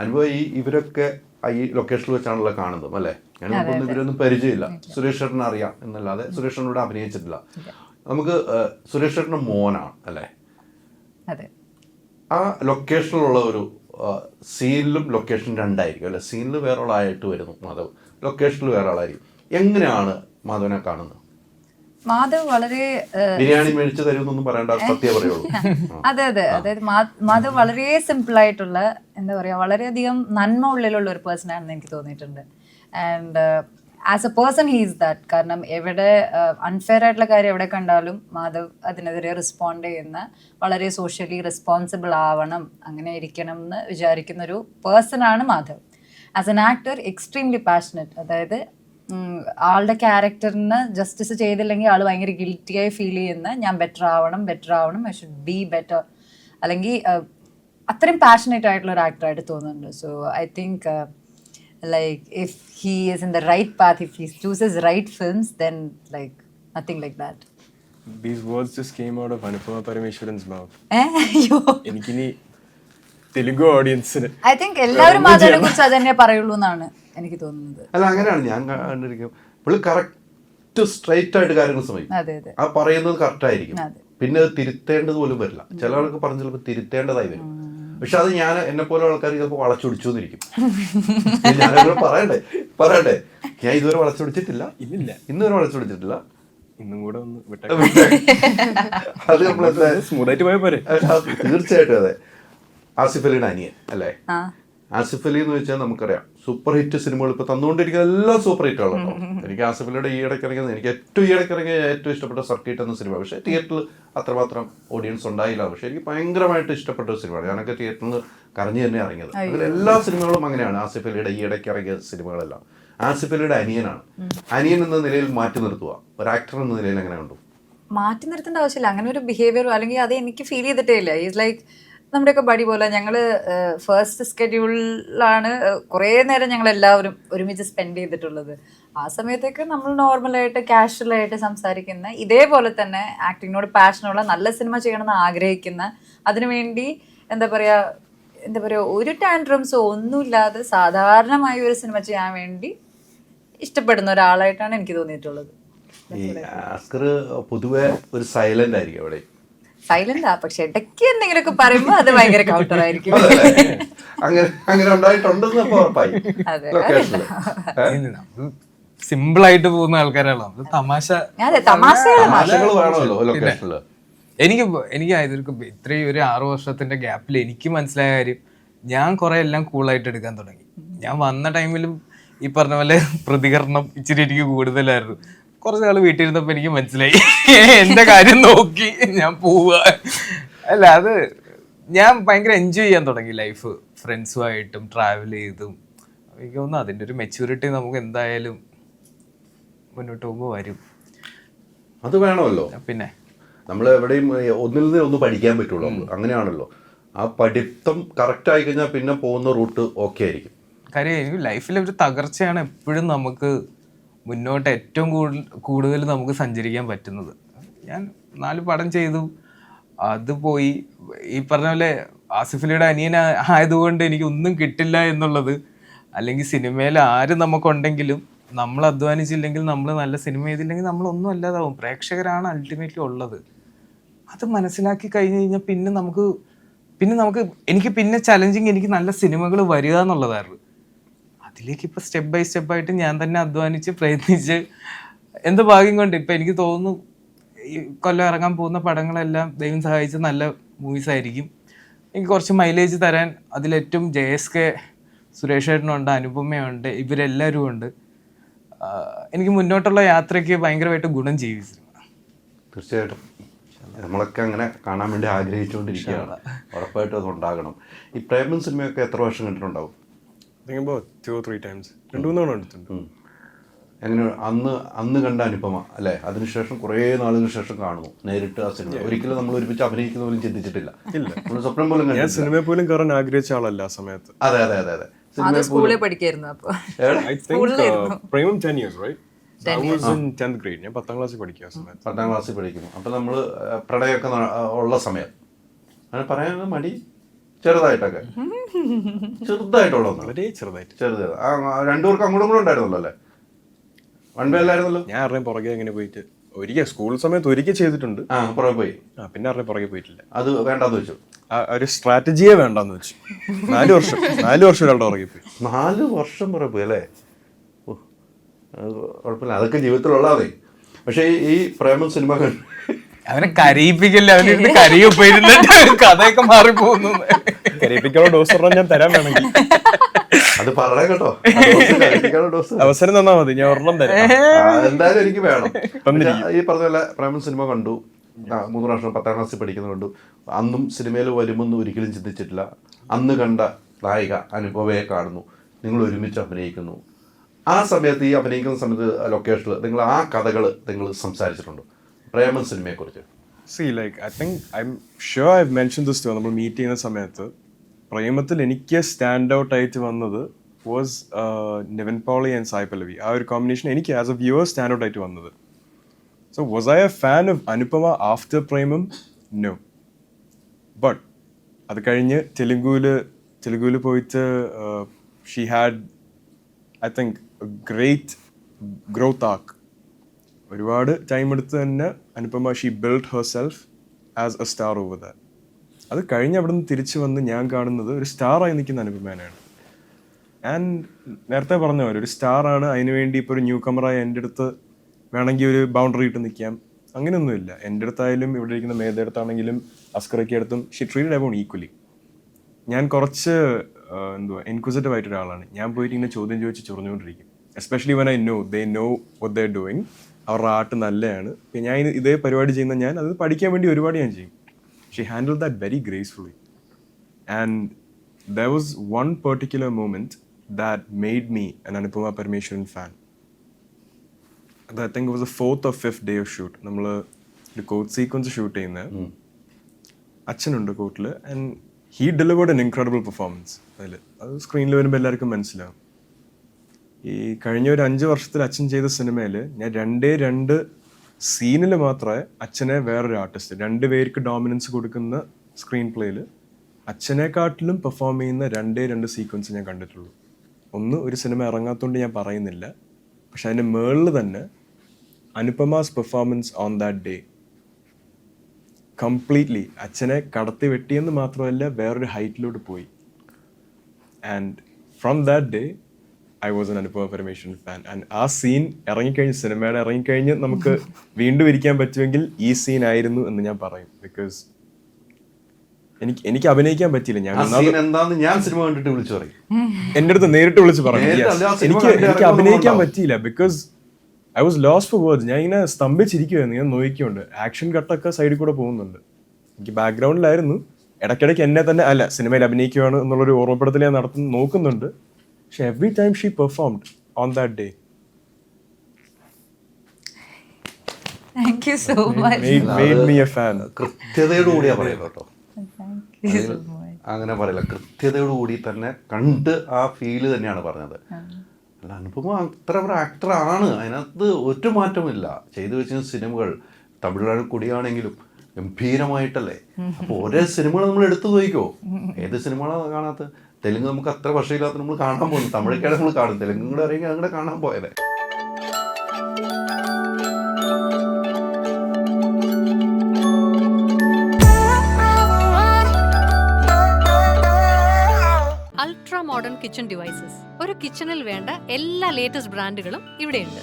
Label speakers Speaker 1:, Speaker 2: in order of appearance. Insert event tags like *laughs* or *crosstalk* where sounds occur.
Speaker 1: അനുഭവം ഈ ഇവരൊക്കെ ഈ ലൊക്കേഷനിൽ വെച്ചാണല്ലോ കാണുന്നത് അല്ലേ? ഞാൻ മുമ്പൊന്നും ഇവരൊന്നും പരിചയമില്ല. സുരേഷ് ചേട്ടനെ അറിയാം എന്നല്ലാതെ സുരേഷ് ചേട്ടനോട് അഭിനയിച്ചിട്ടില്ല നമുക്ക് സുരേഷ് ചേട്ടന്റെ മോനാണ് അല്ലേ? ആ ലൊക്കേഷനിലുള്ള ഒരു സീനിലും ലൊക്കേഷൻ രണ്ടായിരിക്കും അല്ലെ? സീനിൽ വേറെ ആളായിട്ട് വരുന്നു മാധവ്. ലൊക്കേഷനിൽ വേറെ ആളായിരിക്കും എങ്ങനെയാണ് മാധവനെ കാണുന്നത്?
Speaker 2: മാധവ് വളരെ
Speaker 1: ബിരിയാണി മേടിച്ച് തരുമെന്നൊന്നും പറയേണ്ട സത്യം പറയുള്ളൂ. *laughs*
Speaker 2: അതെ അതെ. അതായത് മാധവ് വളരെ സിമ്പിൾ ആയിട്ടുള്ള എന്താ പറയാ വളരെയധികം നന്മ ഉള്ളിലുള്ള ഒരു പേഴ്സൺ ആണെന്ന് എനിക്ക് തോന്നിയിട്ടുണ്ട്. And as a person he's that കാരണം എവിടെ അൺഫെയർ ആയിട്ടുള്ള കാര്യം എവിടെ കണ്ടാലും മാധവ് അതിനെതിരെ റെസ്പോണ്ട് ചെയ്യുന്ന വളരെ സോഷ്യലി റെസ്പോൺസിബിൾ ആവണം അങ്ങനെ ഇരിക്കണം എന്ന് വിചാരിക്കുന്ന ഒരു പേഴ്സൺ ആണ് Madhav. As an actor extremely passionate അതായത് ആളുടെ ക്യാരക്ടറിന് ജസ്റ്റിസ് ചെയ്തില്ലെങ്കിൽ ആൾ ഭയങ്കര ഗിൽറ്റിയായി ഫീൽ ചെയ്യുന്ന ഞാൻ ബെറ്റർ ആവണം ബെറ്റർ ആവണം ഐ ഷുഡ് ബി ബെറ്റർ അല്ലെങ്കിൽ അത്രയും പാഷനേറ്റ് ആയിട്ടുള്ള ഒരു ആക്ടറായിട്ട് തോന്നുന്നുണ്ട്. So I think like if he is in the right path if he chooses right films then like nothing like that
Speaker 3: These words just came out of Anupama Parameshwaran's mouth. *laughs* എനിക്കിനി തെലുങ്ക് ഓഡിയൻസിന്
Speaker 2: I think എല്ലാവരും മാധവനെ കുറിച്ച് അത് തന്നെ പറയുള്ളൂ എന്നാണ് എനിക്ക് തോന്നുന്നത്.
Speaker 1: അല്ല അങ്ങനെയാണ് ഞാൻ കണ്ടിരിക്കും. പുള്ളി കറക്റ്റ് സ്ട്രൈറ്റ് ആയിട്ട് കാര്യങ്ങൾ ശ്രമിക്കും
Speaker 2: അതെ അതെ.
Speaker 1: ആ പറയുന്നത് കറക്റ്റ് ആയിരിക്കും. പിന്നെ അത് തിരുത്തേണ്ടത് പോലും വരില്ല. ചില ആൾക്ക് പറഞ്ഞ് ചിലപ്പോൾ തിരുത്തേണ്ടതായി വരും. പക്ഷെ അത് ഞാൻ എന്നെ പോലെ ആൾക്കാർ ചിലപ്പോൾ വളച്ചൊടിച്ചു എന്നിരിക്കും. ഞാനങ്ങനെ പറയണ്ടേ? പറയണ്ടേ? ഞാൻ ഇതുവരെ വളച്ചൊടിച്ചിട്ടില്ല.
Speaker 3: ഇല്ല
Speaker 1: ഇന്നുവരെ വളച്ചൊടിച്ചിട്ടില്ല.
Speaker 3: ഇന്നും കൂടെ ഒന്ന് വിട്ടേ
Speaker 1: അത് *laughs*
Speaker 3: പോരെ.
Speaker 1: തീർച്ചയായിട്ടും അതെ. ആസിഫ് അലിയുടെ അനിയൻ അല്ലേ?
Speaker 2: ആ.
Speaker 1: ആസിഫ് അലി എന്ന് വെച്ചാൽ നമുക്കറിയാം. സൂപ്പർ ഹിറ്റ് സിനിമകൾ ഇപ്പൊ തന്നുകൊണ്ടിരിക്കുന്ന എല്ലാ സൂപ്പർ ഹിറ്റുകളും എനിക്ക് ആസിഫ് അലിയുടെ ഈ ഇടയ്ക്ക് ഇറങ്ങിയത് എനിക്ക് ഏറ്റവും ഈ ഇടയ്ക്ക് ഇറങ്ങിയ ഏറ്റവും ഇഷ്ടപ്പെട്ട സർക്കിട്ട് എന്ന സിനിമ പക്ഷേ തിയേറ്ററിൽ അത്രമാത്രം ഓഡിയൻസ് ഉണ്ടായില്ല. പക്ഷേ എനിക്ക് ഭയങ്കരമായിട്ട് ഇഷ്ടപ്പെട്ട ഒരു സിനിമയാണ് ഞാനൊക്കെ തിയേറ്ററിൽ കരഞ്ഞു തന്നെ ഇറങ്ങിയത്. അതിൽ എല്ലാ സിനിമകളും അങ്ങനെയാണ്. ആസിഫ് അലിയുടെ ഈ ഇടയ്ക്ക് ഇറങ്ങിയ സിനിമകളെല്ലാം ആസിഫ് അലിയുടെ അനിയനാണ്. അനിയൻ എന്ന നിലയിൽ മാറ്റി നിർത്തുക. ഒരു ആക്ടർ എന്ന നിലയിൽ എങ്ങനെ കണ്ടു
Speaker 2: മാറ്റി നിർത്തേണ്ട ആവശ്യമില്ല. അങ്ങനെ ഒരു ബിഹേവിയറോ അല്ലെങ്കിൽ അത് എനിക്ക് ഫീൽ ചെയ്തിട്ടേ ഇല്ല. ഈസ് ലൈക്ക് നമ്മുടെയൊക്കെ ബഡി പോലെ ഞങ്ങൾ ഫസ്റ്റ് സ്കെഡ്യൂളിലാണ് കുറേ നേരം ഞങ്ങൾ എല്ലാവരും ഒരുമിച്ച് സ്പെൻഡ് ചെയ്തിട്ടുള്ളത്. ആ സമയത്തൊക്കെ നമ്മൾ നോർമലായിട്ട് കാഷ്വലായിട്ട് സംസാരിക്കുന്ന ഇതേപോലെ തന്നെ ആക്ടിങ്ങിനോട് പാഷനുള്ള നല്ല സിനിമ ചെയ്യണമെന്ന് ആഗ്രഹിക്കുന്ന അതിനുവേണ്ടി എന്താ പറയുക എന്താ പറയുക ഒരു ടാൻഡ്രംസോ ഒന്നുമില്ലാതെ സാധാരണമായി ഒരു സിനിമ ചെയ്യാൻ വേണ്ടി ഇഷ്ടപ്പെടുന്ന ഒരാളായിട്ടാണ് എനിക്ക് തോന്നിയിട്ടുള്ളത്.
Speaker 1: ഈ ആസ്കർ പൊതുവെ ഒരു സൈലന്റ് ആയിരിക്കും അവിടെ.
Speaker 2: സൈലന്റ് ആ പക്ഷെ ഇടയ്ക്ക് എന്തെങ്കിലുമൊക്കെ പറയുമ്പോ അത് ഭയങ്കര കൗണ്ടർ ആയിരിക്കും.
Speaker 1: അങ്ങനെ അങ്ങനെ ഉണ്ടായിട്ടുണ്ടെന്ന് ഉറപ്പായി. *laughs*
Speaker 4: സിമ്പിൾ ആയിട്ട് പോകുന്ന ആൾക്കാരാണ് അത് തമാശ.
Speaker 2: അതെ തമാശകൾ
Speaker 1: ഭാഷകൾ വേണമല്ലോ ലൊക്കേഷനിൽ
Speaker 4: എനിക്ക് എനിക്ക് ഇതൊരു ഇത്രയും ഒരു ആറു വർഷത്തിന്റെ ഗ്യാപ്പിൽ എനിക്ക് മനസ്സിലായ കാര്യം ഞാൻ കുറെ എല്ലാം കൂളായിട്ട് എടുക്കാൻ തുടങ്ങി. ഞാൻ വന്ന ടൈമിലും ഈ പറഞ്ഞ പോലെ പ്രതികരണം ഇച്ചിരി എനിക്ക് കൂടുതലായിരുന്നു. കുറച്ച് നാൾ വീട്ടിലിരുന്നപ്പോ എനിക്ക് മനസ്സിലായി. എന്റെ കാര്യം നോക്കി ഞാൻ പോവുക അല്ല അത് ഞാൻ ഭയങ്കര എൻജോയ് ചെയ്യാൻ തുടങ്ങി ലൈഫ് ഫ്രണ്ട്സുമായിട്ടും ട്രാവൽ ചെയ്തും. എനിക്ക് തോന്നുന്നു അതിന്റെ ഒരു മെച്യൂരിറ്റി നമുക്ക് എന്തായാലും മുന്നോട്ട് പോകുമ്പോൾ വരും.
Speaker 1: അത് വേണമല്ലോ.
Speaker 4: പിന്നെ?
Speaker 1: നമ്മൾ എവിടെയും ഒന്നിൽ നിന്ന് ഒന്ന് പഠിക്കാൻ പറ്റുള്ളൂ. അങ്ങനെയാണല്ലോ. ആ പഠിത്തം കറക്റ്റ് ആയി കഴിഞ്ഞാൽ പിന്നെ പോകുന്ന റൂട്ട് ഓക്കെ ആയിരിക്കും.
Speaker 4: കാര്യം ലൈഫിലെ ഒരു തകർച്ചയാണ് എപ്പോഴും നമുക്ക് മുന്നോട്ട് ഏറ്റവും കൂടുതൽ കൂടുതൽ നമുക്ക് സഞ്ചരിക്കാൻ പറ്റുന്നത്. ഞാൻ നാല് പടം ചെയ്തു. അത് പോയി. ഈ പറഞ്ഞ പോലെ ആസിഫലിയുടെ അനിയൻ ആയതുകൊണ്ട് എനിക്ക് ഒന്നും കിട്ടില്ല എന്നുള്ളത്. അല്ലെങ്കിൽ സിനിമയിൽ ആര് നമുക്കുണ്ടെങ്കിലും നമ്മൾ അധ്വാനിച്ചില്ലെങ്കിൽ നമ്മൾ നല്ല സിനിമ ചെയ്തില്ലെങ്കിൽ നമ്മളൊന്നും അല്ലാതാവും. പ്രേക്ഷകരാണ് അൾട്ടിമേറ്റ്ലി ഉള്ളത്. അത് മനസ്സിലാക്കി കഴിഞ്ഞ് കഴിഞ്ഞാൽ പിന്നെ നമുക്ക് പിന്നെ നമുക്ക് എനിക്ക് പിന്നെ ചലഞ്ചിങ് എനിക്ക് നല്ല സിനിമകൾ വരിക എന്നുള്ളതായിരുന്നു. അതിലേക്ക് ഇപ്പോൾ സ്റ്റെപ്പ് ബൈ സ്റ്റെപ്പായിട്ട് ഞാൻ തന്നെ അധ്വാനിച്ച് പ്രയത്നിച്ച് എന്ത് ഭാഗ്യം കൊണ്ട് ഇപ്പം എനിക്ക് തോന്നുന്നു ഈ കൊല്ലം ഇറങ്ങാൻ പോകുന്ന പടങ്ങളെല്ലാം ദൈവം സഹായിച്ച നല്ല മൂവീസ് ആയിരിക്കും. എനിക്ക് കുറച്ച് മൈലേജ് തരാൻ അതിലേറ്റവും ജെ എസ് കെ സുരേഷ് ഏട്ടനുണ്ട് അനുപമയുണ്ട് ഇവരെല്ലാവരും ഉണ്ട്. എനിക്ക് മുന്നോട്ടുള്ള യാത്രയ്ക്ക് ഭയങ്കരമായിട്ട് ഗുണം ചെയ്യും
Speaker 1: തീർച്ചയായിട്ടും. നമ്മളൊക്കെ അങ്ങനെ കാണാൻ വേണ്ടി ആഗ്രഹിച്ചുകൊണ്ടിരിക്കുകയാണ്. ഉറപ്പായിട്ടും അത് ഉണ്ടാകണം. ഈ പ്രേമൻ സിനിമയൊക്കെ എത്ര വർഷം കണ്ടിട്ടുണ്ടാവും?
Speaker 3: Or three times. രണ്ടു മൂന്ന് തവണ എടുത്തിട്ടുണ്ട്
Speaker 1: ഉം. എങ്ങനെ അന്ന് അന്ന് കണ്ട അനുപമ അല്ലെ? അതിനുശേഷം കുറേ നാളിന് ശേഷം കാണുന്നു. നേരിട്ട് ആ സിനിമ. ഒരിക്കലും നമ്മൾ ഒരുമിച്ച് അഭിനയിക്കുന്ന പോലും ചിന്തിച്ചിട്ടില്ല.
Speaker 3: ഇല്ല.
Speaker 1: നമ്മൾ സ്വപ്നം പോലും
Speaker 3: ഞാൻ സിനിമയെ പോലും കയറാൻ ആഗ്രഹിച്ച ആളല്ല ആ സമയത്ത്.
Speaker 1: അതെ അതെ അതെ അതെ.
Speaker 2: സ്കൂളിൽ പഠിക്കായിരുന്നു അപ്പൊ.
Speaker 3: I think Premam ten years right I was in 10th grade. ഞാൻ പത്താം ക്ലാസ്സിൽ പഠിക്കുക സമയത്ത്.
Speaker 1: പത്താം ക്ലാസ്സിൽ പഠിക്കുന്നു. അപ്പോൾ നമ്മൾ പ്രണയമൊക്കെ ഉള്ള സമയം. അങ്ങനെ പറയാനുള്ള മടി. ചെറുതായിട്ടൊക്കെ. ചെറുതായിട്ടുള്ള
Speaker 3: വളരെ ചെറുതായിട്ട്.
Speaker 1: ചെറുത് ആ ആ, രണ്ടുപേർക്കും അങ്ങോട്ടും കൂടെ ഉണ്ടായിരുന്നല്ലോ അല്ലേ? വൺ വേ അല്ലായിരുന്നല്ലോ?
Speaker 3: ഞാൻ അറിയാൻ പുറകെ എങ്ങനെ പോയിട്ട് ഒരിക്കൽ സ്കൂൾ സമയത്ത് ഒരിക്കൽ ചെയ്തിട്ടുണ്ട്.
Speaker 1: ആ പുറകെ പോയി.
Speaker 3: ആ പിന്നെ അറിയാൻ പുറകെ പോയിട്ടില്ല.
Speaker 1: അത് വേണ്ടാന്ന് വെച്ചു.
Speaker 3: ഒരു സ്ട്രാറ്റജിയെ വേണ്ടെന്ന് വെച്ചു. നാല് വർഷം. നാല് വർഷം ഒരാളുടെ പുറകെ പോയി.
Speaker 1: നാല് വർഷം പുറകെ പോയി അല്ലേ? ഓ, കുഴപ്പമില്ല. അതൊക്കെ ജീവിതത്തിലുള്ളതേ പക്ഷേ ഈ- ഈ പ്രേമം സിനിമ
Speaker 4: അവനെ കരയിപ്പിക്കല്ലേ? അവനിരുന്ന് കരയൊപ്പം ഇരുന്നിട്ട് കഥയൊക്കെ മാറിപ്പോകുന്നു
Speaker 3: കരയിപ്പിക്കാനുള്ള ഡോസ് പറഞ്ഞാൽ ഞാൻ തരാൻ വേണമെങ്കിൽ.
Speaker 1: അത് പറയാം കേട്ടോ. ഡോസ്
Speaker 3: അവസരം തന്നാ മതി ഞാൻ ഒരെണ്ണം തരാം.
Speaker 1: എന്തായാലും എനിക്ക് വേണം. ഈ പറഞ്ഞ പോലെ പ്രേമം സിനിമ കണ്ടു. ആ, മൂന്ന് പ്രാവശ്യം പത്താം ക്ലാസ്സിൽ പഠിക്കുന്നത് കണ്ടു. അന്നും സിനിമയിൽ വരുമെന്ന് ഒരിക്കലും ചിന്തിച്ചിട്ടില്ല. അന്ന് കണ്ട നായിക അനുഭവയെ കാണുന്നു. നിങ്ങൾ ഒരുമിച്ച് അഭിനയിക്കുന്നു. ആ സമയത്ത് ഈ അഭിനയിക്കുന്ന സമയത്ത് ലൊക്കേഷനിൽ നിങ്ങൾ ആ കഥകൾ നിങ്ങൾ സംസാരിച്ചിട്ടുണ്ട്. പ്രേമൻ സിനിമയെക്കുറിച്ച്.
Speaker 3: See like I think I'm sure I mention this to നമ്മൾ മീറ്റ് ചെയ്യുന്ന സമയത്ത് പ്രേമത്തിൽ എനിക്ക് സ്റ്റാൻഡ് ഔട്ട് ആയിട്ട് വന്നത് വാസ് നെവൻ പോളി ആൻഡ് സായ് പല്ലവി ആ ഒരു കോമ്പിനേഷൻ എനിക്ക് as a viewer stand out ആയിട്ട് വന്നത്. So was I a fan of Anupama after Premam? No but അത് കഴിഞ്ഞ് തെലുങ്കുവിൽ തെലുങ്കുവിൽ പോയിട്ട് she had I think great growth ആക്ക് ഒരുപാട് ടൈം എടുത്ത് തന്നെ Anupama she build herself as a star over that അത് കഴിഞ്ഞ് അവിടെ നിന്ന് തിരിച്ചു വന്ന് ഞാൻ കാണുന്നത് ഒരു സ്റ്റാറായി നിൽക്കുന്ന അനുപമേനയാണ്. ആൻഡ് നേരത്തെ പറഞ്ഞ പോലെ ഒരു സ്റ്റാറാണ് അതിനുവേണ്ടി ഇപ്പോൾ ഒരു ന്യൂ കമറായി എന്റെ അടുത്ത് വേണമെങ്കിൽ ഒരു ബൗണ്ടറി ഇട്ട് നിൽക്കാം. അങ്ങനെയൊന്നുമില്ല എന്റെ അടുത്തായാലും ഇവിടെ ഇരിക്കുന്ന മേധ അടുത്താണെങ്കിലും അസ്കറയ്ക്ക് അടുത്തും ഷി ട്രീറ്റഡ് അബൌൺ ഈക്വലി ഞാൻ കുറച്ച് എന്തുവാ എൻക്വസിറ്റീവ് ആയിട്ട് ഒരാളാണ്. ഞാൻ പോയിട്ട് ഇങ്ങനെ ചോദ്യം ചോദിച്ച് ചൊറിഞ്ഞുകൊണ്ടിരിക്കും. Especially when I know they know what they doing അവരുടെ ആർട്ട് നല്ലതാണ് ഞാൻ ഇതേ പരിപാടി ചെയ്യുന്ന ഞാൻ അത് പഠിക്കാൻ വേണ്ടി ഒരുപാട് ഞാൻ ചെയ്യും. She handle that very gracefully and there was one particular moment that made me an Anupama Parameswaran fan അത് I think was a fourth of fifth day of shoot നമ്മൾ ഒരു കോച്ച് സീക്വൻസ് ഷൂട്ട് ചെയ്യുന്നത് അച്ഛനുണ്ട് കോർട്ടിൽ and he delivered an incredible performance അതിൽ അത് സ്ക്രീനിൽ വരുമ്പോൾ എല്ലാവർക്കും മനസ്സിലാവും. ഈ കഴിഞ്ഞ ഒരു അഞ്ച് വർഷത്തിൽ അച്ഛൻ ചെയ്ത സിനിമയിൽ ഞാൻ രണ്ടേ രണ്ട് സീനിൽ മാത്രമേ അച്ഛനെ വേറൊരു ആർട്ടിസ്റ്റ് രണ്ട് പേർക്ക് ഡോമിനൻസ് കൊടുക്കുന്ന സ്ക്രീൻ പ്ലേയിൽ അച്ഛനെക്കാട്ടിലും പെർഫോം ചെയ്യുന്ന രണ്ടേ രണ്ട് സീക്വൻസ് ഞാൻ കണ്ടിട്ടുള്ളൂ. ഒന്ന് ഒരു സിനിമ ഇറങ്ങാത്തതുകൊണ്ട് ഞാൻ പറയുന്നില്ല. പക്ഷെ അതിന്റെ മേളിൽ തന്നെ Anupama's performance on that day completely അച്ഛനെ കടത്തി വെട്ടിയെന്ന് മാത്രമല്ല വേറൊരു ഹൈറ്റിലോട്ട് പോയി. And from that day I was an Anupama Parameswaran fan and ആ സീൻ ഇറങ്ങിക്കഴിഞ്ഞ് സിനിമയുടെ ഇറങ്ങിക്കഴിഞ്ഞ് നമുക്ക് *laughs* വീണ്ടും ഇരിക്കാൻ പറ്റുമെങ്കിൽ ഈ സീൻ ആയിരുന്നു എന്ന് ഞാൻ പറയും. ബിക്കോസ് എനിക്ക് എനിക്ക് അഭിനയിക്കാൻ പറ്റിയില്ല. ഞാൻ
Speaker 1: എന്താന്ന് ഞാൻ സിനിമ കണ്ടിട്ട് വിളിച്ചു പറയും. *laughs*
Speaker 3: എന്റെ അടുത്ത് നേരിട്ട് വിളിച്ച് പറഞ്ഞു എനിക്ക് എനിക്ക് അഭിനയിക്കാൻ. പറ്റിയില്ല. Because I was loss for words ഞാൻ ഇങ്ങനെ സ്തംഭിച്ചിരിക്കുവായിരുന്നു ഞാൻ നോക്കിക്കൊണ്ട്. ആക്ഷൻ കട്ടൊക്കെ സൈഡിൽ കൂടെ പോകുന്നുണ്ട്. എനിക്ക് ബാക്ക്ഗ്രൗണ്ടിലായിരുന്നു ഇടയ്ക്കിടയ്ക്ക് എന്നെ തന്നെ അല്ല സിനിമയിൽ അഭിനയിക്കുകയാണ് എന്നുള്ളൊരു ഓർമ്മപ്പെടുത്തൽ ഞാൻ നടത്തുന്നു നോക്കുന്നുണ്ട്. പക്ഷെ every time she performed on that day
Speaker 2: thank you so much
Speaker 3: fan
Speaker 1: കൃത്യതയോടുകൂടിയാ പറയുന്നത് കേട്ടോ. അങ്ങനെ പറയില്ല. കൃത്യതയോടുകൂടി തന്നെ കണ്ട് ആ ഫീൽ തന്നെയാണ് പറഞ്ഞത്. അല്ല അനുപമ അത്ര ഒരു ആക്ടറാണ് അതിനകത്ത് ഒരു മാറ്റമില്ല ചെയ്തു വെച്ച സിനിമകൾ തമിഴ്നാട് കൂടിയാണെങ്കിലും ഗംഭീരമായിട്ടല്ലേ? അപ്പോൾ ഒരേ സിനിമകൾ നമ്മൾ എടുത്തു നോക്കിക്കോ. ഏത് സിനിമകളാണ് കാണാത്ത തെലുങ്ക് നമുക്ക് അത്ര വർഷമില്ലാത്ത നമ്മൾ കാണാൻ പോകുന്നു. തമിഴൊക്കെയാണ് നമ്മൾ കാണും തെലുങ്കും കൂടെ അറിയെങ്കിൽ അങ്ങനെ കാണാൻ പോയത്.
Speaker 5: അൾട്രാ മോഡേൺ കിച്ചൺ ഡിവൈസസ് ഒരു കിച്ചണിൽ വേണ്ട എല്ലാ ലേറ്റസ്റ്റ് ബ്രാൻഡുകളും ഇവിടെയുണ്ട്.